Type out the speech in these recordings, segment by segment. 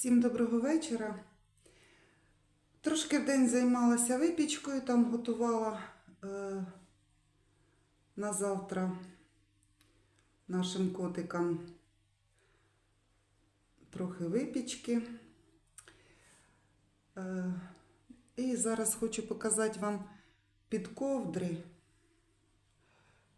Всім доброго вечора. Трошки в день займалася випічкою, там готувала е, на завтра нашим котикам трохи випічки. Е, і зараз хочу показати вам під ковдри,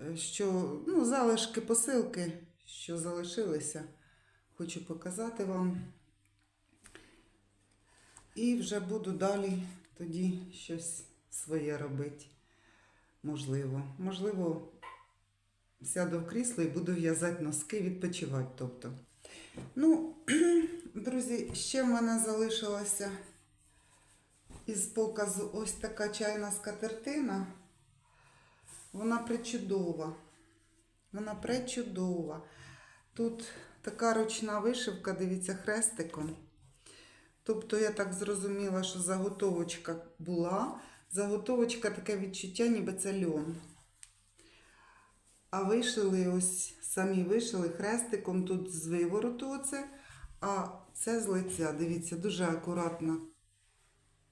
е, що ну, залишки посилки, що залишилися. Хочу показати вам. І вже буду далі тоді щось своє робити. Можливо. Можливо, сяду в крісло і буду в'язати носки, відпочивати. Тобто. Ну, друзі, ще в мене залишилася із показу ось така чайна скатертина. Вона причудова. Вона пречудова. Тут така ручна вишивка, дивіться, хрестиком. Тобто я так зрозуміла, що заготовочка була. Заготовочка таке відчуття, ніби це льон. А вишили ось, самі вишили хрестиком тут з вивороту оце, а це з лиця. Дивіться, дуже акуратна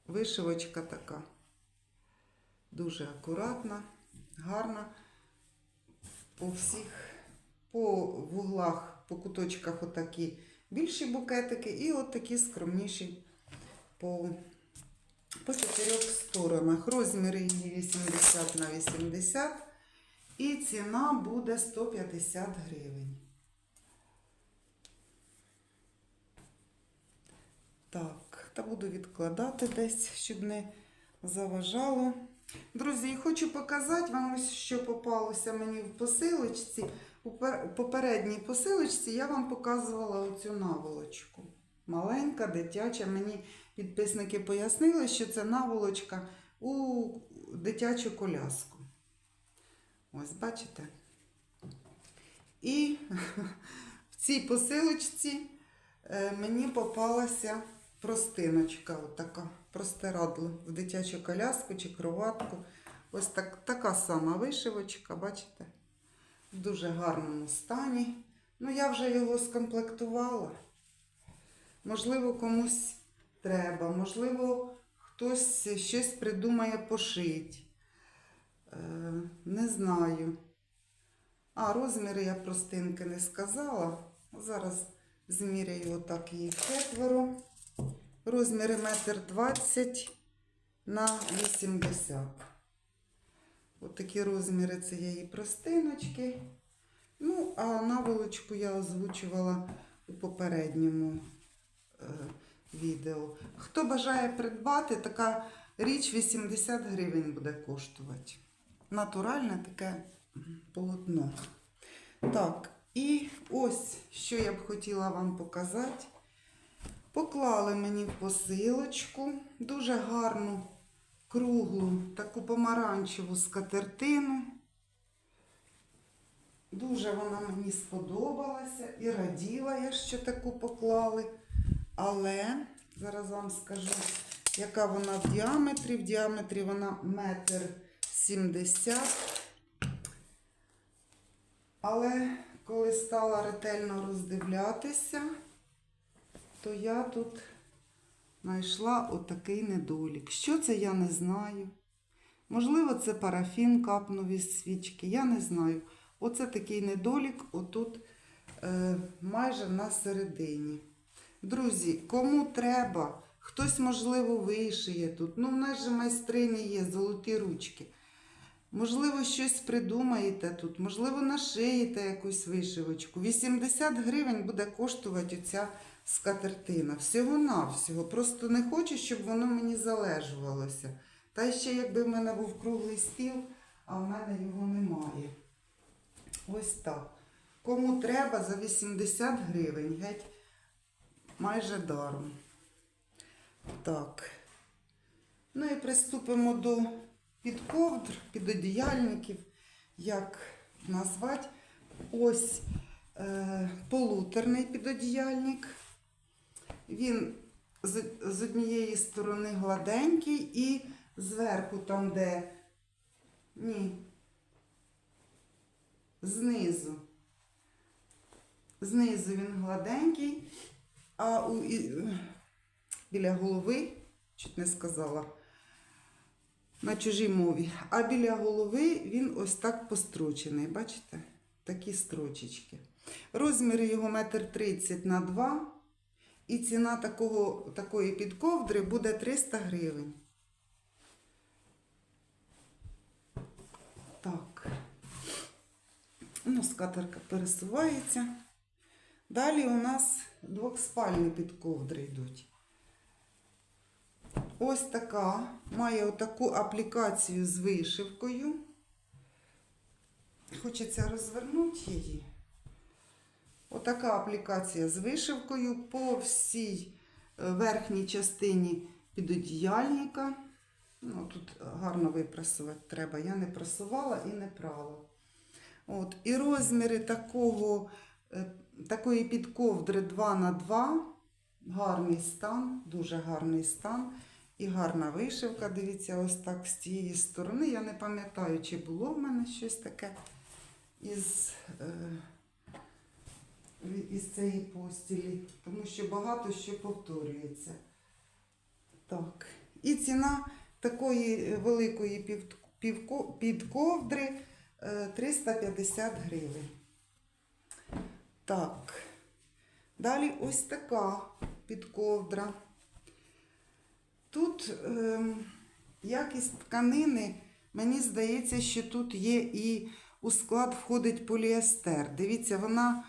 вишивочка така. Дуже акуратна, гарна. По всіх, по вуглах, по куточках отакі більші букетики і от такі скромніші по, по чотирьох сторонах. Розміри її 80 на 80 і ціна буде 150 гривень. Так, та буду відкладати десь, щоб не заважало. Друзі, хочу показати вам ось, що попалося мені в посилочці. У попередній посилочці я вам показувала оцю наволочку. Маленька, дитяча. Мені підписники пояснили, що це наволочка у дитячу коляску. Ось, бачите? І в цій посилочці е, мені попалася простиночка, отака, простирадло в дитячу коляску чи кроватку. Ось так, така сама вишивочка, бачите? В дуже гарному стані. Ну, я вже його скомплектувала. Можливо, комусь треба, можливо, хтось щось придумає пошити. Е, не знаю. А, розміри я простинки не сказала. Зараз зміряю отак її четверо. Розміри метр двадцять на 80. От такі розміри цієї простиночки. Ну, а наволочку я озвучувала у попередньому е, відео. Хто бажає придбати, така річ 80 гривень буде коштувати. Натуральне таке полотно. Так, і ось, що я б хотіла вам показати. Поклали мені посилочку дуже гарну круглу таку помаранчеву скатертину. Дуже вона мені сподобалася і раділа я, що таку поклали. Але зараз вам скажу, яка вона в діаметрі. В діаметрі вона метр сімдесят. Але коли стала ретельно роздивлятися, то я тут знайшла отакий недолік. Що це, я не знаю. Можливо, це парафін капнув із свічки, я не знаю. Оце такий недолік, отут е, майже на середині. Друзі, кому треба, хтось, можливо, вишиє тут. Ну, в нас же майстрині є, золоті ручки. Можливо, щось придумаєте тут, можливо, нашиєте якусь вишивочку. 80 гривень буде коштувати оця скатертина. Всього-навсього. Просто не хочу, щоб воно мені залежувалося. Та ще якби в мене був круглий стіл, а в мене його немає. Ось так. Кому треба за 80 гривень, геть майже даром. Так. Ну і приступимо до підковдр, підодіяльників, як назвати. Ось е, полуторний підодіяльник. Він з, однієї сторони гладенький і зверху, там, де ні, знизу. Знизу він гладенький, а у, і, біля голови, чуть не сказала, на чужій мові. А біля голови він ось так построчений. Бачите? Такі строчечки. Розміри його метр тридцять на 2. І ціна такого, такої підковдри буде 300 гривень. Так. Ну, скатерка пересувається. Далі у нас двохспальні підковдри йдуть. Ось така. Має отаку аплікацію з вишивкою. Хочеться розвернути її. Отака аплікація з вишивкою по всій е, верхній частині підодіяльника. Ну, тут гарно випрасувати треба. Я не прасувала і не прала. От. І розміри такого, е, такої підковдри 2 на 2 Гарний стан, дуже гарний стан. І гарна вишивка. Дивіться, ось так з цієї сторони. Я не пам'ятаю, чи було в мене щось таке із. Е, із цієї постілі, тому що багато що повторюється. Так. І ціна такої великої півко, підковдри е, 350 гривень. Так. Далі ось така підковдра. Тут е, якість тканини, мені здається, що тут є і у склад входить поліестер. Дивіться, вона.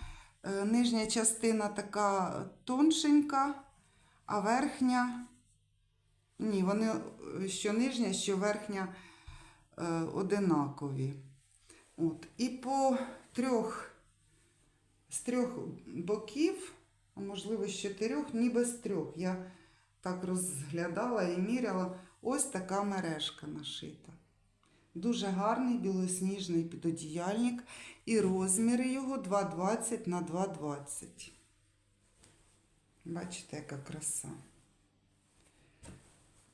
Е, Нижня частина така тоншенька, а верхня. Ні, вони е, що нижня, що верхня е, одинакові. От. І по трьох, з трьох боків, а можливо, з чотирьох, ніби з трьох. Я так розглядала і міряла. Ось така мережка нашита. Дуже гарний білосніжний підодіяльник. І розміри його 2,20 на 2,20. Бачите, яка краса.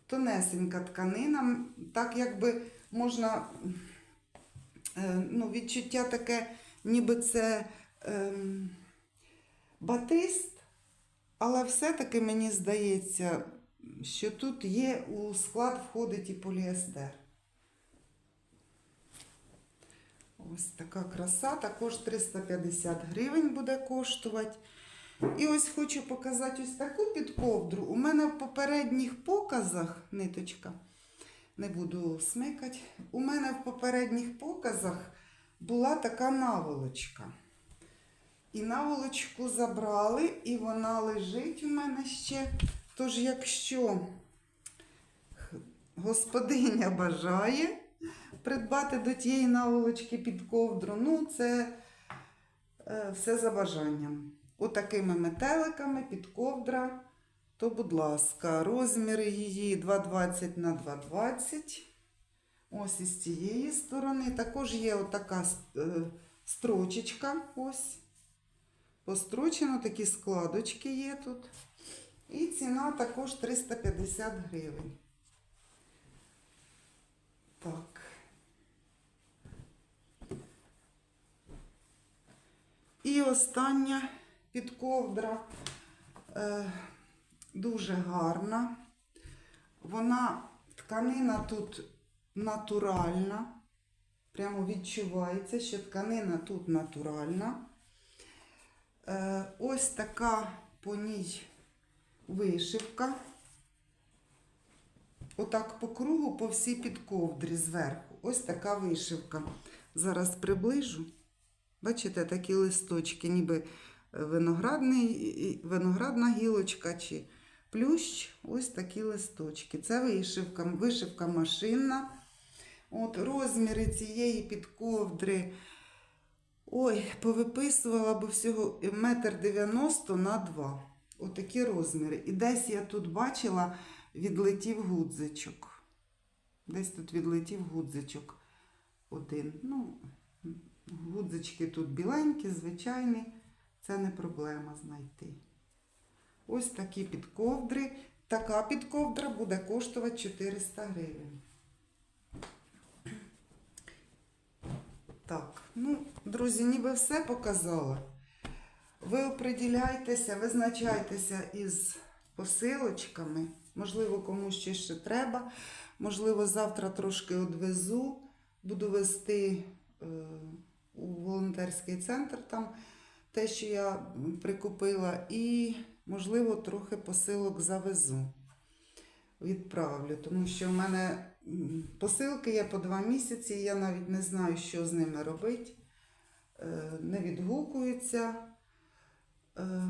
Тонесенька тканина, так якби можна, е, ну, відчуття таке, ніби це ем, батист, але все-таки мені здається, що тут є у склад входить і поліестер. Ось така краса, також 350 гривень буде коштувати. І ось хочу показати ось таку підковдру. У мене в попередніх показах, ниточка, не буду смикати, у мене в попередніх показах була така наволочка. І наволочку забрали, і вона лежить у мене ще. Тож, якщо господиня бажає, придбати до тієї наволочки під ковдру. Ну, це е, все за бажанням. Отакими метеликами під ковдра. То, будь ласка, розміри її 2,20 на 2,20. Ось із цієї сторони. Також є отака е, строчечка. Ось. Построчено такі складочки є тут. І ціна також 350 гривень. Так. І остання підковдра е, дуже гарна. Вона тканина тут натуральна. Прямо відчувається, що тканина тут натуральна. Е, ось така по ній вишивка. Отак по кругу, по всій підковдрі зверху. Ось така вишивка. Зараз приближу. Бачите, такі листочки, ніби виноградний, виноградна гілочка чи плющ. Ось такі листочки. Це вишивка, вишивка машинна. От Розміри цієї підковдри. Ой, повиписувала б всього метр дев'яносто на 2. Отакі розміри. І десь я тут бачила, відлетів гудзичок. Десь тут відлетів гудзичок один. Ну, Гудзички тут біленькі, звичайні, це не проблема знайти. Ось такі підковдри. Така підковдра буде коштувати 400 гривень. Так, ну, друзі, ніби все показала. ви оприділяйтеся, визначайтеся із посилочками. Можливо, комусь ще, ще треба. Можливо, завтра трошки одвезу. Буду вести у волонтерський центр там те, що я прикупила, і, можливо, трохи посилок завезу. Відправлю, тому що в мене посилки є по два місяці, я навіть не знаю, що з ними робити. Е, Не відгукуються е,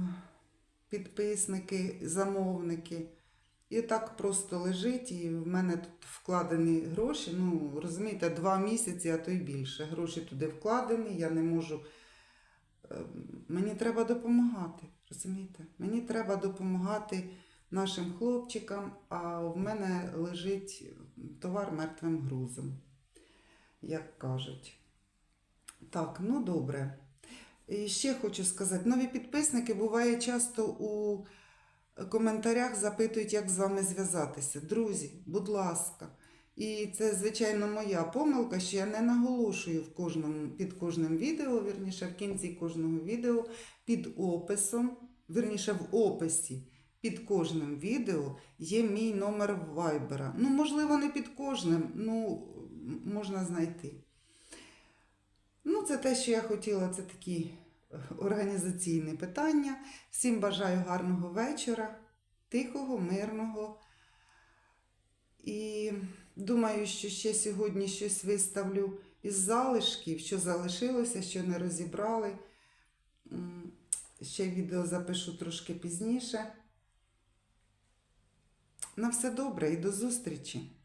підписники, замовники. І так просто лежить, і в мене тут вкладені гроші. Ну, розумієте, два місяці, а то й більше. Гроші туди вкладені, я не можу. е, Мені треба допомагати. Розумієте? Мені треба допомагати нашим хлопчикам, а в мене лежить товар мертвим грузом, як кажуть. Так, ну добре. І ще хочу сказати: нові підписники буває часто у коментарях запитують, як з вами зв'язатися. Друзі, будь ласка. І це, звичайно, моя помилка, що я не наголошую в кожному, під кожним відео, вірніше, в кінці кожного відео, під описом, вірніше, в описі під кожним відео є мій номер вайбера. Ну, можливо, не під кожним, ну, можна знайти. Ну, це те, що я хотіла, це такі організаційні питання. Всім бажаю гарного вечора, тихого, мирного. І думаю, що ще сьогодні щось виставлю із залишків, що залишилося, що не розібрали. Ще відео запишу трошки пізніше. На все добре і до зустрічі!